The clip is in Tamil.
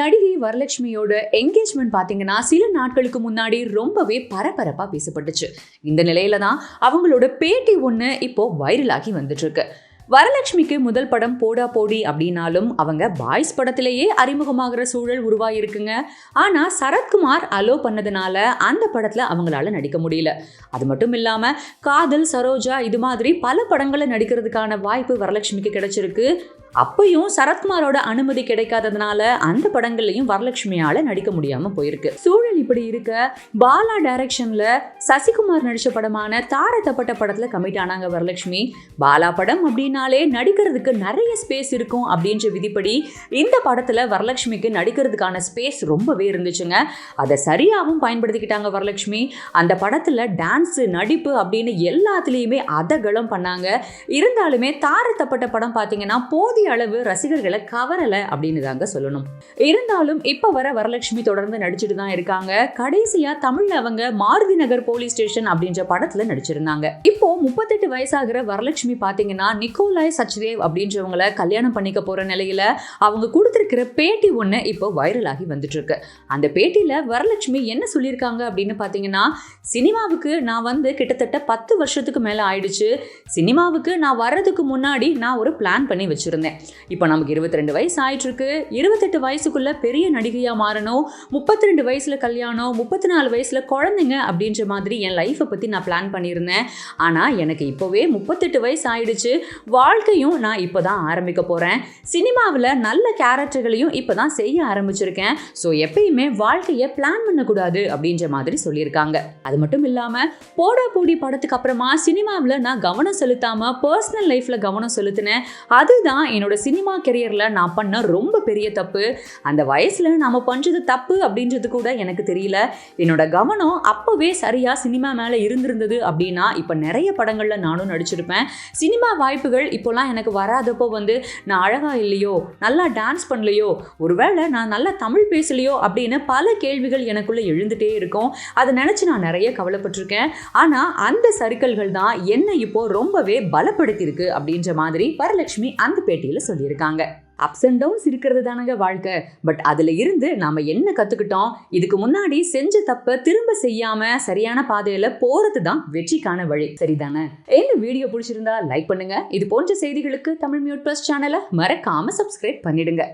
நடிகை வரலட்சுமியோட என்கேஜ்மெண்ட் பார்த்தீங்கன்னா சில நாட்களுக்கு முன்னாடி ரொம்பவே பரபரப்பாக பேசப்பட்டுச்சு. இந்த நிலையில தான் அவங்களோட பேட்டி ஒன்று இப்போ வைரலாகி வந்துட்டு இருக்கு வரலட்சுமிக்கு முதல் படம் போடா போடி அப்படின்னாலும் அவங்க பாய்ஸ் படத்திலேயே அறிமுகமாகிற சூழல் உருவாயிருக்குங்க. ஆனால் சரத்குமார் அலோ பண்ணதுனால அந்த படத்தில் அவங்களால நடிக்க முடியல. அது மட்டும் இல்லாமல் காதல் சரோஜா இது மாதிரி பல படங்களை நடிக்கிறதுக்கான வாய்ப்பு வரலட்சுமிக்கு கிடைச்சிருக்கு. அப்பயும் சரத்குமாரோட அனுமதி கிடைக்காததுனால அந்த படங்கள்லையும் வரலட்சுமியால நடிக்க முடியாம போயிருக்கு. சூழல் இப்படி இருக்க பாலா டைரக்ஷன்ல சசிகுமார் நடிச்ச படமான தார தப்பட்ட படத்துல கமிட் ஆனாங்க வரலட்சுமி. பாலா படம் அப்படின்னாலே நடிக்கிறதுக்கு நிறைய ஸ்பேஸ் இருக்கும் அப்படின்ற விதிப்படி இந்த படத்துல வரலட்சுமிக்கு நடிக்கிறதுக்கான ஸ்பேஸ் ரொம்பவே இருந்துச்சுங்க. அதை சரியாகவும் பயன்படுத்திக்கிட்டாங்க வரலட்சுமி. அந்த படத்துல டான்ஸ் நடிப்பு அப்படின்னு எல்லாத்துலேயுமே அதகலம் பண்ணாங்க. இருந்தாலுமே தார தப்பட்ட படம் பார்த்தீங்கன்னா போதிய அளவு ரசிகர்களை கவரலை அப்படின்னு தாங்க சொல்லணும். இருந்தாலும் இப்போ வர வரலட்சுமி தொடர்ந்து நடிச்சுட்டு தான் இருக்காங்க. கடைசியா தமிழ்ல அவங்க மாருதி நகர் போலீஸ் ஸ்டேஷன் அப்படின்ற படத்துல நடிச்சிருந்தாங்க. இப்போ முப்பத்தெட்டு வயசாகிற வரலட்சுமி பாத்தீங்கன்னா நிக்கோலாய் சச்தேவ் அப்படின்றவங்கள கல்யாணம் பண்ணிக்க போற நிலையில அவங்க கொடுத்துருக்கிற பேட்டி ஒன்று இப்போ வைரல் ஆகி வந்துட்டு இருக்கு அந்த பேட்டியில வரலட்சுமி என்ன சொல்லியிருக்காங்க அப்படின்னு பாத்தீங்கன்னா சினிமாவுக்கு நான் வந்து கிட்டத்தட்ட பத்து வருஷத்துக்கு மேல ஆயிடுச்சு. சினிமாவுக்கு நான் வர்றதுக்கு முன்னாடி நான் ஒரு பிளான் பண்ணி வச்சிருந்தேன். இப்போ நமக்கு இருபத்தி ரெண்டு வயசு ஆயிட்டுருக்கு இருபத்தெட்டு வயசுக்குள்ள பெரிய நடிகையாக மாறணும். முப்பத்தி ரெண்டு வயசில் கல்யாணம் முப்பத்தி நாலு வயசில் குழந்தைங்க அப்படின்ற மாதிரி என் லைஃப்பை பற்றி நான் பிளான் பண்ணியிருந்தேன். ஆனால் எனக்கு இப்போவே முப்பத்தெட்டு வயசு ஆயிடுச்சு வாழ்க்கையும் நான் இப்போ தான் ஆரம்பிக்க போகிறேன் சினிமாவில் நல்ல கேரக்டர்களையும் இப்போ தான் செய்ய ஆரம்பிச்சிருக்கேன். ஸோ எப்பயுமே வாழ்க்கையை பிளான் பண்ணக்கூடாது அப்படின்ற மாதிரி சொல்லியிருக்காங்க. அது மட்டும் இல்லாமல் போடா போடி படத்துக்கு அப்புறமா சினிமாவில் நான் கவனம் செலுத்தாமல் பர்சனல் லைஃப்பில் கவனம் செலுத்தினேன். அதுதான் என்னோட சினிமா கெரியரில் நான் பண்ண ரொம்ப பெரிய தப்பு. அந்த வயசில் நாம் பண்ணுறது தப்பு அப்படின்றது கூட எனக்கு தெரியல. என்னோட கவனம் அப்போவே சரியாக சினிமா மேலே இருந்திருந்தது அப்படின்னா இப்போ நிறைய படங்களில் நானும் நடிச்சிருப்பேன். சினிமா வாய்ப்புகள் இப்போலாம் எனக்கு வராதப்போ வந்து நான் அழகாக இல்லையோ நல்லா டான்ஸ் பண்ணலையோ ஒருவேளை நான் நல்லா தமிழ் பேசலையோ அப்படின்னு பல கேள்விகள் எனக்குள்ளே எழுந்துகிட்டே இருக்கும். அதை நினச்சி நான் நிறைய கவலைப்பட்டிருக்கேன். ஆனால் அந்த சறுக்கல்கள் தான் என்னை இப்போது ரொம்பவே பலப்படுத்தியிருக்கு அப்படின்ற மாதிரி வரலட்சுமி அந்த பேட்டி பேட்டியில் சொல்லியிருக்காங்க. அப்ஸ் அண்ட் டவுன்ஸ் இருக்கிறது தானங்க வாழ்க்கை. பட் அதில் இருந்து நாம் என்ன கற்றுக்கிட்டோம் இதுக்கு முன்னாடி செஞ்ச தப்பை திரும்ப செய்யாமல் சரியான பாதையில் போகிறது தான் வெற்றிக்கான வழி. சரிதானே? இந்த வீடியோ பிடிச்சிருந்தா லைக் பண்ணுங்க. இது போன்ற செய்திகளுக்கு தமிழ் மியூட் ப்ளஸ் சேனலை மறக்காமல் சப்ஸ்கிரைப் பண்ணிடுங்க.